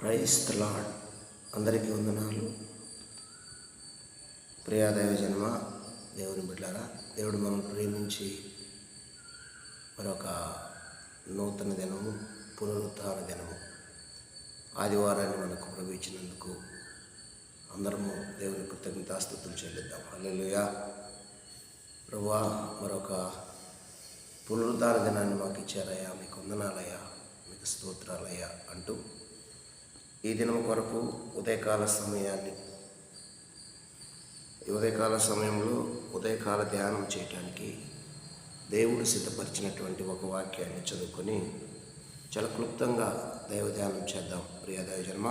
Price lord అందరికీ వందనాలు. ప్రియాదైవ జన్మ దేవుని బిడ్డారా దేవుడు మనం ప్రేమించి మరొక నూతన దినము పునరుద్ధార దినము ఆదివారాన్ని మనకు ప్రవేశించినందుకు అందరము దేవుని కృతజ్ఞతాస్థుతులు చెల్లిద్దాం. అల్లెలుయా ప్రభువా మరొక పునరుద్ధార దినాన్ని మాకు ఇచ్చారయ్యా. మీకు వందనాలయ్యా. మీకు స్తోత్రాలయ్యా అంటూ ఈ దినం కొరకు ఉదయకాల సమయాన్ని ఈ ఉదయకాల సమయంలో ఉదయకాల ధ్యానం చేయటానికి దేవుడు సిద్ధపరిచినటువంటి ఒక వాక్యాన్ని చదువుకొని చాలా క్లుప్తంగా దైవ ధ్యానం చేద్దాం. ప్రియ జన్మ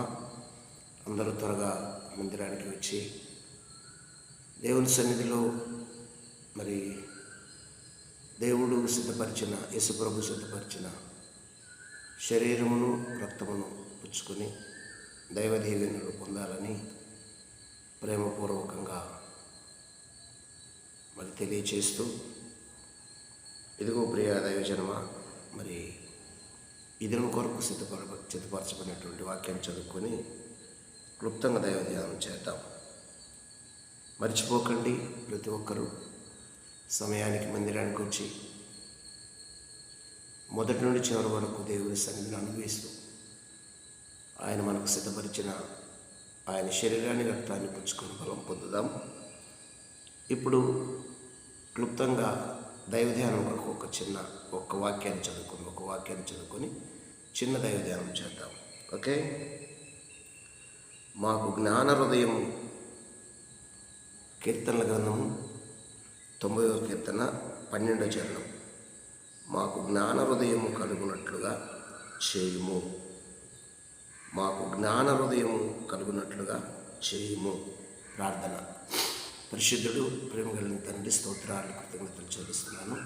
అందరూ త్వరగా మందిరానికి వచ్చి దేవుని సన్నిధిలో మరి దేవుడు సిద్ధపరిచిన యేసుప్రభు సిద్ధపరిచిన శరీరమును రక్తమును పుచ్చుకొని దైవ పొందాలని ప్రేమపూర్వకంగా మరి తెలియచేస్తూ ఇదిగో ప్రియ దైవజనమ మరి ఇదిన కొరకు సిద్ధపర సిద్ధపరచబడినటువంటి వాక్యం చదువుకొని క్లుప్తంగా దైవ ధ్యానం చేద్దాం. మర్చిపోకండి ప్రతి ఒక్కరూ. సమయానికి మందిరానికి వచ్చి మొదటి నుండి చివరి వరకు దేవుని సన్నిధిని అనుభవిస్తూ ఆయన మనకు సిద్ధపరిచిన ఆయన శరీరాన్ని రక్తాన్ని పుచ్చుకొని బలం పొందుదాం. ఇప్పుడు క్లుప్తంగా దైవ ధ్యానం కొరకు ఒక చిన్న ఒక వాక్యాన్ని చదువుకుని ఒక వాక్యాన్ని చదువుకొని చిన్న దైవ ధ్యానం చేద్దాం. ఓకే? మాకు జ్ఞాన హృదయం కీర్తనల గ్రంథము తొంభై కీర్తన పన్నెండో చరణం. మాకు జ్ఞాన హృదయము కలుగునట్లుగా చేయుము. మాకు జ్ఞాన హృదయం కలుగునట్లుగా చేయము. ప్రార్థన. పరిశుద్ధుడు ప్రేమ కలిగిన తండ్రి స్తోత్రాలు కృతజ్ఞతలు చెల్లిస్తున్నాను.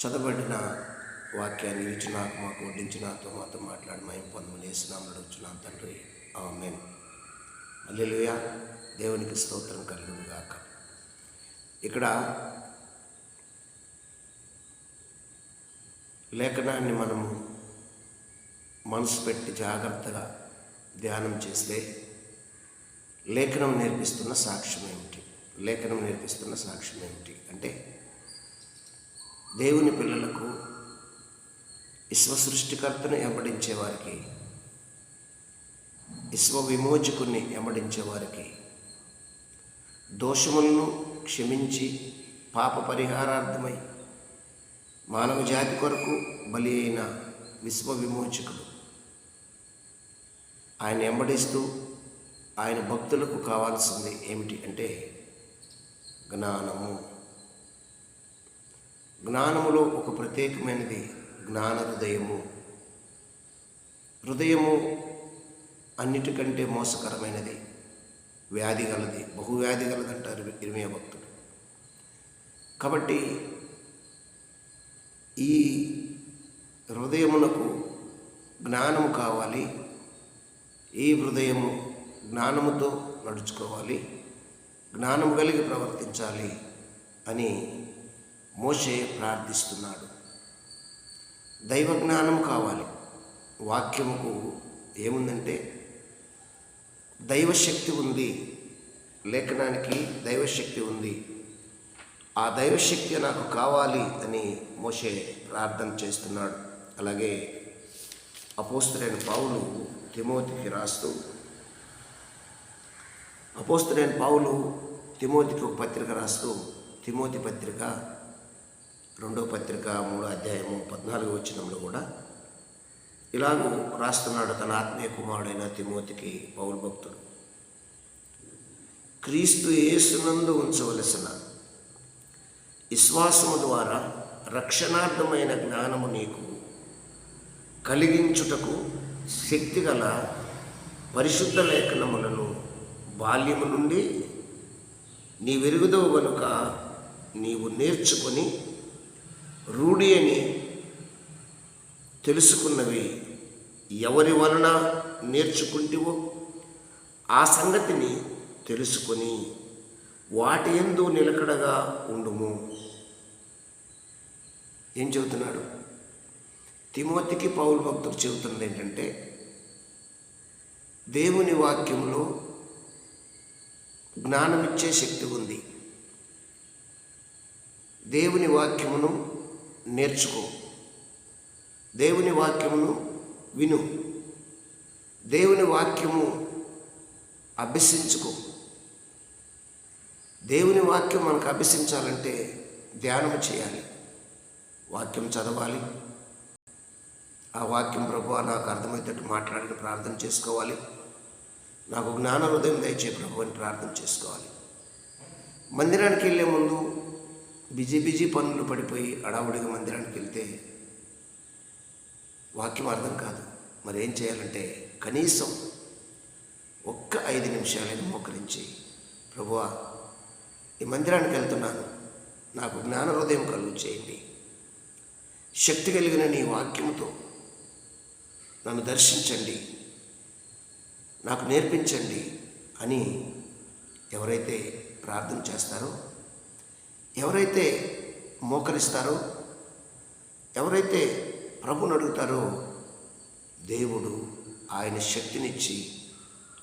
చదవబడిన వాక్యాన్ని ఇచ్చి నాకు మాకు వడ్డించినాతో మాతో మాట్లాడి మేము పొందమని వేసినాము నడుచున్నాం తండ్రి. మేము అల్లెలుయ దేవునికి స్తోత్రం కలుగును గాక. ఇక్కడ లేఖనాన్ని మనము మనసు పెట్టి జాగ్రత్తగా ధ్యానం చేస్తే లేఖనం నేర్పిస్తున్న సాక్ష్యం ఏమిటి? లేఖనం నేర్పిస్తున్న సాక్ష్యం ఏమిటి? అంటే దేవుని పిల్లలకు విశ్వ సృష్టికర్తను వెంబడించే వారికి విశ్వ విమోచకుని వెంబడించే వారికి దోషములను క్షమించి పాప పరిహారార్థమై మానవ జాతి కొరకు బలి అయిన విశ్వ విమోచకుడు ఆయన వెంబడిస్తూ ఆయన భక్తులకు కావాల్సింది ఏమిటి అంటే జ్ఞానము. జ్ఞానములో ఒక ప్రత్యేకమైనది జ్ఞాన హృదయము. హృదయము అన్నిటికంటే మోసకరమైనది వ్యాధి గలది బహువ్యాధి గలది అంటారు ఇరిమియ భక్తుడు కాబట్టి ఈ హృదయమునకు జ్ఞానము కావాలి ఈ హృదయము జ్ఞానముతో నడుచుకోవాలి. జ్ఞానం కలిగి ప్రవర్తించాలి అని మోషే ప్రార్థిస్తున్నాడు. దైవ జ్ఞానం కావాలి. వాక్యముకు ఏముందంటే దైవశక్తి ఉంది. లేఖనానికి దైవశక్తి ఉంది. ఆ దైవశక్తి నాకు కావాలి అని మోషే ప్రార్థన చేస్తున్నాడు. అలాగే అపోస్తులైన పావులు తిమోతికి రాస్తూ అపోస్తులైన పావులు తిమోతికి ఒక పత్రిక రాస్తూ తిమోతి పత్రిక రెండో పత్రిక మూడో అధ్యాయము పద్నాలుగు వచ్చినంలో కూడా ఇలాగూ రాస్తున్నాడు తన ఆత్మీయ కుమారుడైన తిమోతికి పౌరు భక్తుడు. క్రీస్తు యేసునందు ఉంచవలసిన విశ్వాసము ద్వారా రక్షణార్థమైన జ్ఞానము నీకు కలిగించుటకు శక్తిగల పరిశుద్ధ లేఖనములను బాల్యము నుండి నీ వెరుగుదవు గనుక నీవు నేర్చుకొని రూఢి అని తెలుసుకున్నవి ఎవరి వలన నేర్చుకుంటివో ఆ సంగతిని తెలుసుకొని వాటి ఎందు నిలకడగా ఉండుము. ఏం చెబుతున్నాడు? తిమోతికి పౌలు భక్తుడు చెబుతున్నది ఏంటంటే దేవుని వాక్యంలో జ్ఞానమిచ్చే శక్తి ఉంది. దేవుని వాక్యమును నేర్చుకో. దేవుని వాక్యమును విను. దేవుని వాక్యము అభ్యసించుకో. దేవుని వాక్యం మనకు అభ్యసించాలంటే ధ్యానం చేయాలి. వాక్యం చదవాలి. ఆ వాక్యం ప్రభు నాకు అర్థమయ్యేటట్టు మాట్లాడని ప్రార్థన చేసుకోవాలి. నాకు జ్ఞాన హృదయం దయచే ప్రభు అని ప్రార్థన చేసుకోవాలి. మందిరానికి వెళ్ళే ముందు బిజీ బిజీ పనులు పడిపోయి అడావుడిగా మందిరానికి వెళ్తే వాక్యం అర్థం కాదు. మరి ఏం చేయాలంటే కనీసం ఒక్క ఐదు నిమిషాలైనా మోకరించి ప్రభువా ఈ మందిరానికి వెళ్తున్నాను. నాకు జ్ఞాన హృదయం కలుగు చేయండి. శక్తి కలిగిన నీ వాక్యంతో నన్ను దర్శించండి. నాకు నేర్పించండి అని ఎవరైతే ప్రార్థన చేస్తారో ఎవరైతే మోకరిస్తారో ఎవరైతే ప్రభుని అడుగుతారో దేవుడు ఆయన శక్తినిచ్చి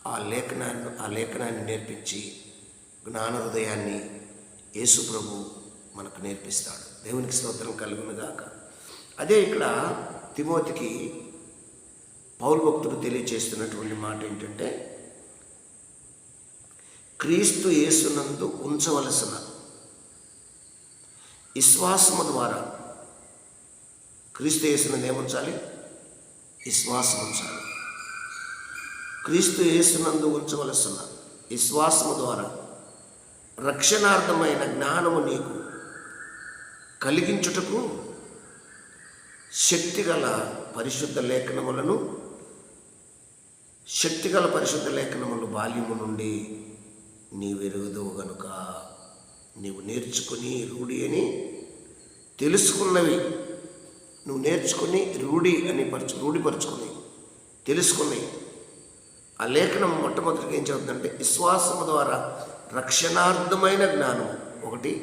ఆ లేఖనాన్ని ఆ లేఖనాన్ని నేర్పించి జ్ఞాన హృదయాన్ని యేసు ప్రభు మనకు నేర్పిస్తాడు. దేవునికి స్తోత్రం కలుగునుగాక అదే ఇక్కడ తిమోతికి పౌరు భక్తుడు తెలియచేస్తున్నటువంటి మాట ఏంటంటే క్రీస్తు యేసునందు ఉంచవలసిన విశ్వాసము ద్వారా క్రీస్తు యేసునందు ఏముంచాలి? విశ్వాసం ఉంచాలి. క్రీస్తు యేసునందు ఉంచవలసిన విశ్వాసము ద్వారా రక్షణార్థమైన జ్ఞానము నీకు కలిగించుటకు శక్తిగల పరిశుద్ధ లేఖనములను శక్తిగల పరిశుద్ధ లేఖనములు బాల్యము నుండి నీవెరుగుదు గనుక నీవు నేర్చుకుని రూఢి అని తెలుసుకున్నవి. నువ్వు నేర్చుకుని రూఢి అని పరచు రూఢిపరుచుకుని తెలుసుకుని ఆ లేఖనం మొట్టమొదటిగా ఏం చెబుతుందంటే విశ్వాసము ద్వారా రక్షణార్థమైన జ్ఞానం ఒకటి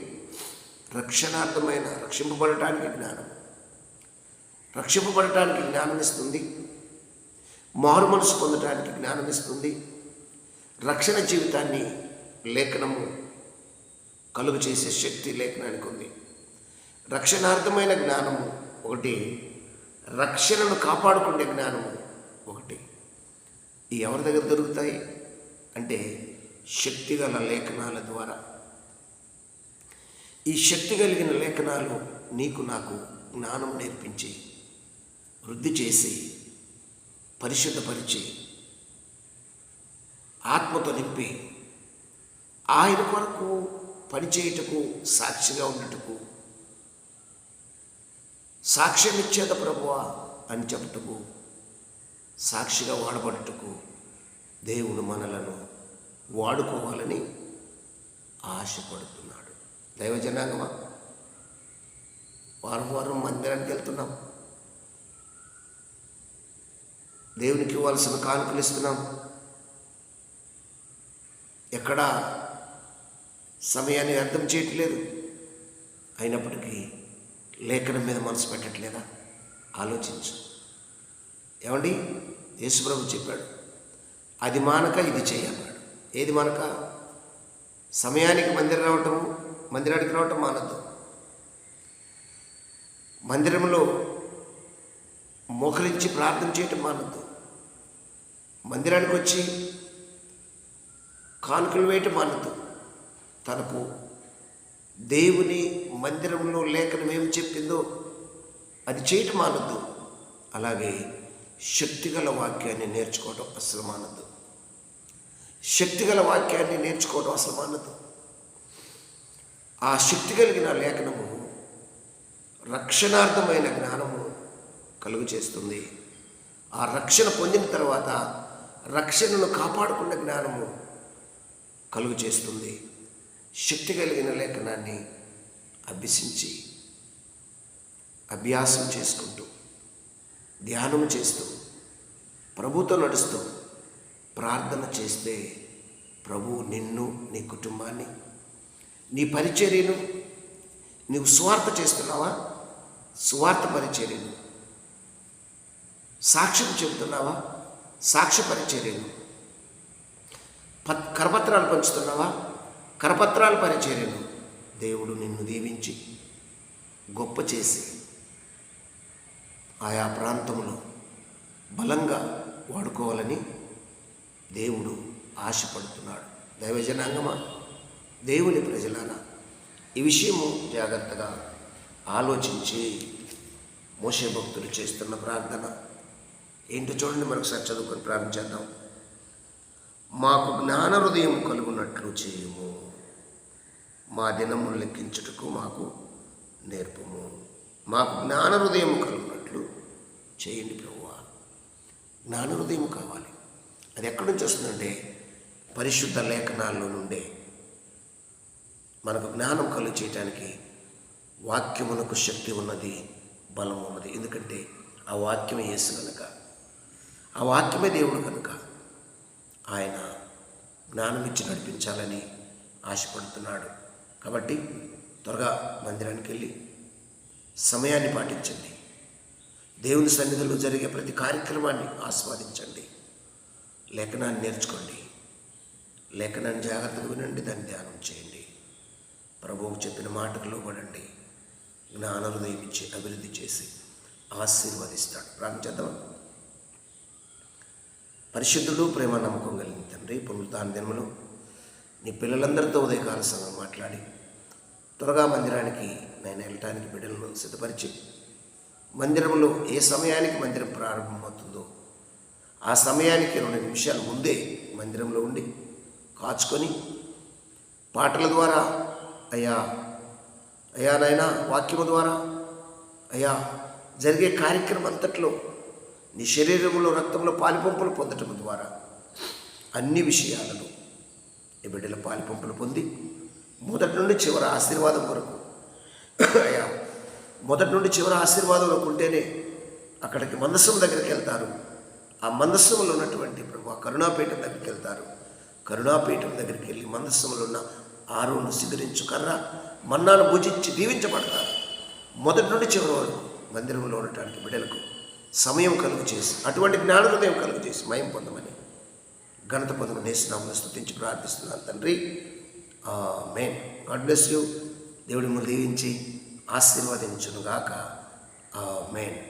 రక్షణార్థమైన రక్షింపబడటానికి జ్ఞానం రక్షింపబడటానికి జ్ఞానం ఇస్తుంది మారు మనసు పొందటానికి జ్ఞానం ఇస్తుంది. రక్షణ జీవితాన్ని లేఖనము కలుగు చేసే శక్తి లేఖనానికి ఉంది. రక్షణార్థమైన జ్ఞానము ఒకటి రక్షణను కాపాడుకునే జ్ఞానము ఒకటి. ఈ ఎవరి దగ్గర దొరుకుతాయి? అంటే శక్తిగల లేఖనాల ద్వారా. ఈ శక్తి కలిగిన లేఖనాలు నీకు నాకు జ్ఞానం నేర్పించి వృద్ధి చేసి పరిశుద్ధపరిచి ఆత్మతో నింపి ఆయన కొరకు పనిచేయుటకు సాక్షిగా ఉండటకు సాక్ష్యం ఇచ్చేద ప్రభువా అని చెప్పుటకు సాక్షిగా వాడబడుటకు దేవుడు మనలను వాడుకోవాలని ఆశపడుతున్నాడు. దైవజనాంగమా? వారం వారం మందిరానికి వెళ్తున్నాం. దేవునికి ఇవ్వాల్సిన కానుకలు ఇస్తున్నాం. ఎక్కడా సమయాన్ని అర్థం చేయట్లేదు. అయినప్పటికీ లేఖనం మీద మనసు పెట్టట్లేదా? ఆలోచించు. ఏమండి? యేసుప్రభు చెప్పాడు అది మానక ఇది చేయన్నాడు ఏది మానక? సమయానికి మందిరం రావటం మందిరానికి రావటం మానద్దు. మందిరంలో మోకరించి ప్రార్థన చేయటం మానద్దు. మందిరానికి వచ్చి కానుకలు వేయటం మానద్దు. తనకు దేవుని మందిరంలో లేఖనం ఏమి చెప్పిందో అది చేయటం మానద్దు. అలాగే శక్తిగల వాక్యాన్ని నేర్చుకోవడం అసలు మానద్దు. శక్తిగల వాక్యాన్ని నేర్చుకోవడం అసలు మానద్దు. ఆ శక్తి కలిగిన లేఖనము రక్షణార్థమైన జ్ఞానము కలుగు చేస్తుంది. ఆ రక్షణ పొందిన తర్వాత రక్షణను కాపాడుకున్న జ్ఞానము కలుగు చేస్తుంది శక్తి కలిగిన లేఖనాన్ని అభ్యసించి అభ్యాసం చేసుకుంటూ ధ్యానం చేస్తూ ప్రభుతో నడుస్తూ ప్రార్థన చేస్తే ప్రభు నిన్ను నీ కుటుంబాన్ని నీ పరిచర్యను నీవు స్వార్థ చేస్తున్నావా? స్వార్థ పరిచర్యను సాక్ష్యం చెబుతున్నావా? సాక్ష్యపరిచర్యలు పత్ కరపత్రాలు పంచుతున్నావా? కరపత్రాలు పరిచర్యను దేవుడు నిన్ను దీవించి గొప్ప చేసి ఆయా ప్రాంతంలో బలంగా వాడుకోవాలని దేవుడు ఆశపడుతున్నాడు. దైవజనాంగమా? దేవుని ప్రజలారా ఈ విషయము జాగ్రత్తగా ఆలోచించి మోసే భక్తులు చేస్తున్న ప్రార్థన. ఏంటో చూడండి మరొకసారి చదువుకొని ప్రారంభించేద్దాం మాకు జ్ఞాన హృదయం కలుగునట్లు చేయము. మా దినములు లెక్కించుటకు మాకు నేర్పము. మాకు జ్ఞాన హృదయం కలుగునట్లు చేయండి ప్రభువా. జ్ఞాన హృదయం కావాలి. అది ఎక్కడి నుంచి వస్తుందంటే పరిశుద్ధ లేఖనాల్లో నుండే. మనకు జ్ఞానం కలుగు చేయటానికి వాక్యమునకు శక్తి ఉన్నది బలం ఉన్నది. ఎందుకంటే ఆ వాక్యం వేసి కనుక ఆ వాక్యమే దేవుడు కనుక ఆయన జ్ఞానం ఇచ్చి నడిపించాలని ఆశపడుతున్నాడు. కాబట్టి త్వరగా మందిరానికి వెళ్ళి సమయాన్ని పాటించండి. దేవుని సన్నిధిలో జరిగే ప్రతి కార్యక్రమాన్ని ఆస్వాదించండి. లేఖనాన్ని నేర్చుకోండి. లేఖనాన్ని జాగ్రత్తగా వినండి దాన్ని ధ్యానం చేయండి. ప్రభువు చెప్పిన మాటకు లోబడండి జ్ఞాన హృదయం ఇచ్చి అభివృద్ధి చేసి ఆశీర్వదిస్తాడు. ప్రార్థించేద్దాం పరిశుద్ధుడు ప్రేమ నమ్మకం కలిగిన తండ్రి పునరుద్ధాన దినములు నీ పిల్లలందరితో ఉదయకాల సమయం మాట్లాడి త్వరగా మందిరానికి నేను వెళ్ళటానికి బిడ్డలను సిద్ధపరిచి మందిరంలో ఏ సమయానికి మందిరం ప్రారంభమవుతుందో ఆ సమయానికి రెండు నిమిషాల ముందే మందిరంలో ఉండి కాచుకొని పాటల ద్వారా అయ్యా అయ్యా నాయన వాక్యము ద్వారా అయ్యా జరిగే కార్యక్రమం అంతట్లో నీ శరీరంలో రక్తంలో పాలిపంపులు పొందటం ద్వారా అన్ని విషయాలను ఈ బిడ్డల పాలిపంపులు పొంది మొదటి నుండి చివరి ఆశీర్వాదం వరకు అయ్యా మొదటి నుండి చివరి ఆశీర్వాదం వరకు ఉంటేనే అక్కడికి మందస్సం దగ్గరికి వెళ్తారు. ఆ మందస్సంలో ఉన్నటువంటి ప్రభు కరుణాపీఠం దగ్గరికి వెళ్తారు. కరుణాపీఠం దగ్గరికి వెళ్ళి మందస్సంలో ఉన్న ఆరును సిగరించు కర్ర మన్నాను భుజించి దీవించబడతారు. మొదటి నుండి చివరి వరకు మందిరంలో ఉండటానికి బిడ్డలకు సమయం కలుగు చేసి అటువంటి జ్ఞాన హృదయం కలుగు చేసి మయం పొందమని ఘనత పొందమని నేసినామని స్థుతించి ప్రార్థిస్తున్నాను తండ్రి. మేం గాడ్ బ్లెస్ యూ. దేవుడి ముందు దీవించి ఆశీర్వదించునుగాక. మేన్